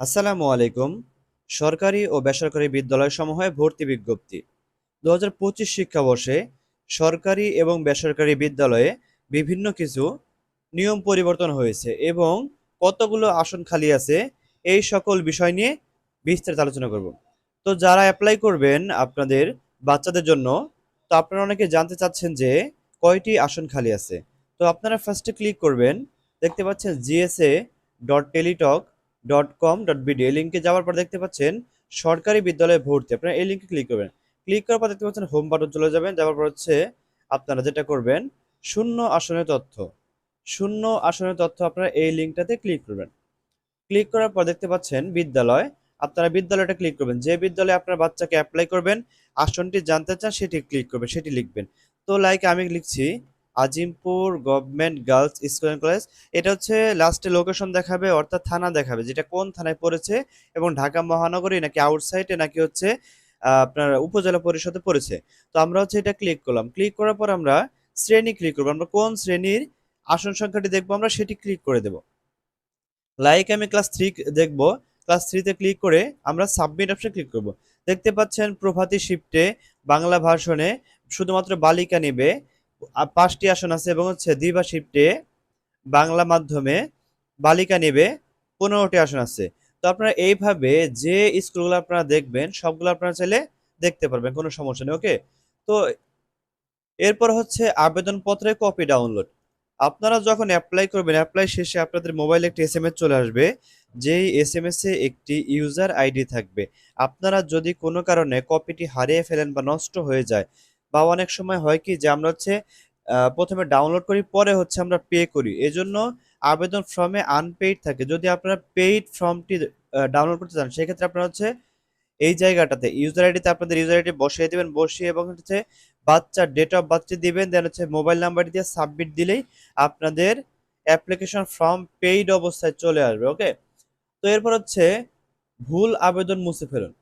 আসসালামু আলাইকুম। সরকারি ও বেসরকারি বিদ্যালয় বিদ্যালয়সমূহে ভর্তি বিজ্ঞপ্তি। দু হাজার পঁচিশ শিক্ষাবর্ষে সরকারি এবং বেসরকারি বিদ্যালয়ে বিভিন্ন কিছু নিয়ম পরিবর্তন হয়েছে এবং কতগুলো আসন খালি আছে এই সকল বিষয় নিয়ে বিস্তারিত আলোচনা করব। তো যারা অ্যাপ্লাই করবেন আপনাদের বাচ্চাদের জন্য, তো আপনারা অনেকে জানতে চাচ্ছেন যে কয়টি আসন খালি আছে। তো আপনারা ফার্স্টে ক্লিক করবেন, দেখতে পাচ্ছেন GSA dot Teletalk dot com dot BD এই লিঙ্কে যাওয়ার পর দেখতে পাচ্ছেন সরকারি বিদ্যালয়ে ভর্তি। আপনারা এই লিঙ্কে ক্লিক করবেন। ক্লিক করার পর দেখতে পাচ্ছেন হোম বাটন চলে যাবেন। যাওয়ার পর হচ্ছে আপনারা যেটা করবেন, শূন্য আসনের তথ্য। শূন্য আসনের তথ্য আপনারা এই লিঙ্কটাতে ক্লিক করবেন। ক্লিক করার পর দেখতে পাচ্ছেন বিদ্যালয়। আপনারা বিদ্যালয়টা ক্লিক করবেন। যে বিদ্যালয়ে আপনার বাচ্চাকে অ্যাপ্লাই করবেন, আসনটি জানতে চান, সেটি ক্লিক করবেন, সেটি লিখবেন। তো লাইক আমি লিখছি Azimpur government girls school and college. এটা হচ্ছে লাস্টে লোকেশন দেখাবে, অর্থাৎ থানা দেখাবে, যেটা কোন থানায় পড়েছে এবং ঢাকা মহানগরী নাকি আউটসাইডে নাকি হচ্ছে আপনার উপজেলা পরিষদে পড়েছে। তো আমরা হচ্ছে এটা ক্লিক করলাম। ক্লিক করার পর আমরা শ্রেণি ক্লিক করব। আমরা কোন শ্রেণির আসন সংখ্যাটি দেখব আমরা সেটি ক্লিক করে দেব। লাইক আমি ক্লাস থ্রি দেখব। ক্লাস থ্রিতে ক্লিক করে আমরা সাবমিট অপশন ক্লিক করব। দেখতে পাচ্ছেন প্রভাতী শিফটে বাংলা ভাষণে শুধুমাত্র বালিকা নেবে। পাঁচটি আসন আছে এবং হচ্ছে দিবা শিফটে বাংলা মাধ্যমে বালিকা নেবে পনেরোটি আসন আছে। তো আপনারা এইভাবে যে স্কুলগুলো আপনারা দেখবেন, সবগুলো আপনারা চাইলে দেখতে পারবেন, কোনো সমস্যা নেই, ওকে? তো এরপর হচ্ছে আবেদনপত্রের কপি ডাউনলোড আপনারা যখন অ্যাপ্লাই করবেন অ্যাপ্লাই শেষে আপনাদের মোবাইলে একটি এস চলে আসবে, যেই এস এম এস একটি ইউজার আইডি থাকবে। আপনারা যদি কোনো কারণে কপিটি হারিয়ে ফেলেন বা নষ্ট হয়ে যায় বা অনেক সময় হয় কি যে আমরা হচ্ছে প্রথমে ডাউনলোড করি, পরে হচ্ছে আমরা পে করি। এজন্য আবেদন ফর্মে আনপেইড থাকে। যদি আপনারা পেইড ফর্মটি ডাউনলোড করতে চান, সেক্ষেত্রে আপনারা হচ্ছে এই জায়গাটাতে ইউজার আইডিতে আপনাদের ইউজার আইডি বসিয়ে দিবেন, বসিয়ে এবং হচ্ছে বাচ্চার ডেট অফ বার্থটি দিবেন দেন হচ্ছে মোবাইল নাম্বার দিয়ে সাবমিট দিলেই আপনাদের অ্যাপ্লিকেশন ফর্ম পেইড অবস্থায় চলে আসবে ওকে তো এরপর হচ্ছে ভুল আবেদন মুছে ফেলুন।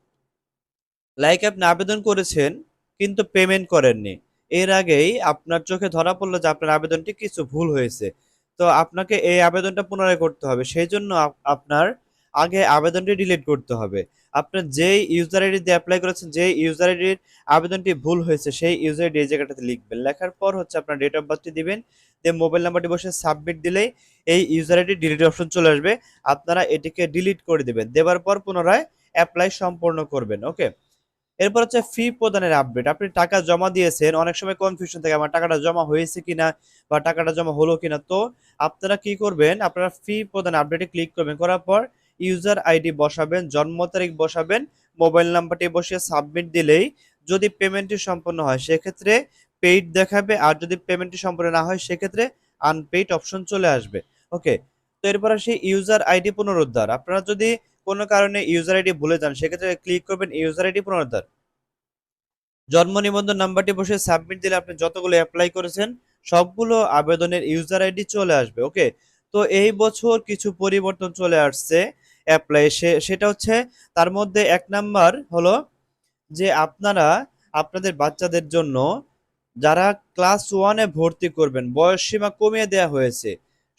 লাইক আপনি আবেদন করেছেন কিন্তু পেমেন্ট করেননি। এর আগেই আপনার চোখে ধরা পড়ল যে আপনার আবেদনটি কিছু ভুল হয়েছে। তো আপনাকে এই আবেদনটা পুনরায় করতে হবে। সেই জন্য আপনার আগে আবেদনটি ডিলিট করতে হবে। আপনার যেই ইউজার আইডি দিয়ে অ্যাপ্লাই করেছেন, যেই ইউজার আইডির আবেদনটি ভুল হয়েছে, সেই ইউজার আইডি এই জায়গাটাতে লিখবেন। লেখার পর হচ্ছে আপনার ডেট অফ বার্থটি দিবেন। দিয়ে মোবাইল নাম্বারটি বসে সাবমিট দিলেই এই ইউজার আইডি ডিলিট অপশন চলে আসবে। আপনারা এটিকে ডিলিট করে দিবেন। দেওয়ার পর পুনরায় অ্যাপ্লাই সম্পূর্ণ করবেন। ওকে এরপর হচ্ছে ফি প্রদানের আপডেট আপনি টাকা জমা দিয়েছেন, অনেক সময় কনফিউশন থাকে, আমার টাকাটা জমা হয়েছে কিনা বা টাকাটা জমা হলো কিনা। তো আপনারা কি করবেন, আপনারা ফি প্রদান আপডেটে ক্লিক করবেন, করার পর ইউজার আইডি বসাবেন, জন্ম তারিখ বসাবেন মোবাইল নাম্বারটি বসিয়ে সাবমিট দিলেই যদি পেমেন্টটি সম্পন্ন হয়, সেক্ষেত্রে পেইড দেখাবে, আর যদি পেমেন্টটি সম্পন্ন না হয়, সেক্ষেত্রে আনপেইড অপশন চলে আসবে। ওকে তো এরপর আসি ইউজার আইডি পুনরুদ্ধার। আপনারা যদি কোনো কারণে ইউজার আইডি ভুলে যান, সেক্ষেত্রে ক্লিক করবেন ইউজার আইডি পুনরুদ্ধার। জন্ম নিবন্ধন নাম্বারটি বসে সাবমিট দিলে আপনি যতগুলো অ্যাপ্লাই করেছেন, সবগুলো আবেদনের ইউজার আইডি চলে আসবে ওকে তো এই বছর কিছু পরিবর্তন চলে আসছে অ্যাপ্লাই সেটা হচ্ছে তার মধ্যে এক নাম্বার হলো যে আপনারা, আপনাদের বাচ্চাদের জন্য যারা ক্লাস ওয়ানে ভর্তি করবেন বয়স সীমা কমিয়ে দেওয়া হয়েছে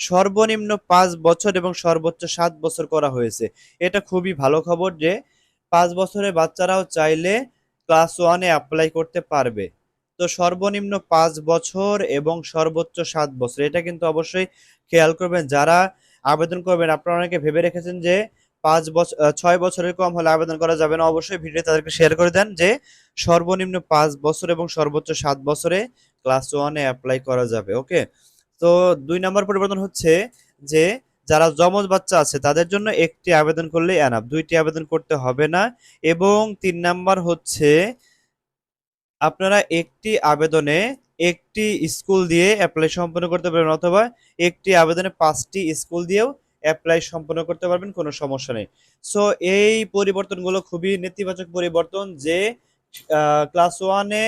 সর্বনিম্ন পাঁচ বছর এবং সর্বোচ্চ সাত বছর করা হয়েছে। এটা খুবই ভালো খবর যে পাঁচ বছরের বাচ্চারাও চাইলে ক্লাস ওয়ানে অ্যাপ্লাই করতে পারবে। তো সর্বনিম্ন পাঁচ বছর এবং সর্বোচ্চ সাত বছর, এটা কিন্তু অবশ্যই খেয়াল করবেন। যারা আবেদন করবেন, আপনারা অনেকে ভেবে রেখেছেন যে পাঁচ বছর ছয় বছরের কম হলে আবেদন করা যাবে না। অবশ্যই ভিডিও তাদেরকে শেয়ার করে দেন যে সর্বনিম্ন পাঁচ বছর এবং সর্বোচ্চ সাত বছরে ক্লাস ওয়ানে অ্যাপ্লাই করা যাবে ওকে তো দুই নম্বর পরিবর্তন হচ্ছে যে যারা যমজ বাচ্চা আছে, তাদের জন্য একটি আবেদন করলে এনাফ দুইটি আবেদন করতে হবে না। এবং তিন নাম্বার হচ্ছে আপনারা একটি আবেদনে একটি স্কুল দিয়ে অ্যাপ্লাই সম্পন্ন করতে পারবেন অথবা একটি আবেদনে পাঁচটি স্কুল দিয়েও অ্যাপ্লাই সম্পন্ন করতে পারবেন, কোনো সমস্যা নেই। সো এই পরিবর্তনগুলো খুবই নেতিবাচক পরিবর্তন যে ক্লাস ওয়ানে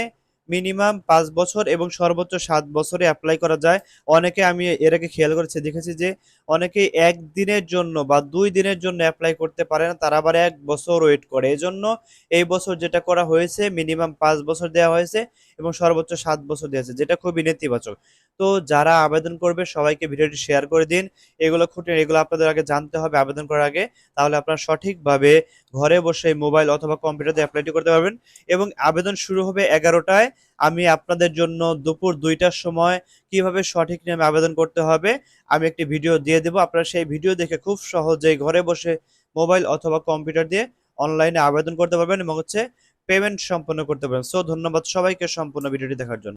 মিনিমাম পাঁচ বছর এবং সর্বোচ্চ সাত বছরে অ্যাপ্লাই করা যায়। অনেকে আমি এর আগে খেয়াল করেছি, দেখেছি যে অনেকে এক দিনের জন্য বা দুই দিনের জন্য অ্যাপ্লাই করতে পারে না, তারা আবার এক বছর ওয়েট করে। এজন্য এই বছর যেটা করা হয়েছে, মিনিমাম পাঁচ বছর দেওয়া হয়েছে। এবং সর্বোচ্চ সাত বছর দিয়েছে, যেটা খুবই নেতিবাচক। তো যারা আবেদন করবে, সবাইকে ভিডিওটি শেয়ার করে দিন। এগুলো খুঁটে এগুলো আপনাদের আগে জানতে হবে আবেদন করার আগে। তাহলে আপনারা সঠিকভাবে ঘরে বসে মোবাইল অথবা কম্পিউটারে অ্যাপ্লাইটি করতে পারবেন। এবং আবেদন শুরু হবে এগারোটায়। আমি আপনাদের জন্য দুপুর দুইটার সময় কীভাবে সঠিক নিয়মে আবেদন করতে হবে, আমি একটি ভিডিও দিয়ে দেবো। আপনারা সেই ভিডিও দেখে খুব সহজেই ঘরে বসে মোবাইল অথবা কম্পিউটার দিয়ে অনলাইনে আবেদন করতে পারবেন এবং হচ্ছে পেমেন্ট সম্পন্ন করতে পারেন। সো ধন্যবাদ সবাইকে সম্পূর্ণ ভিডিওটি দেখার জন্য।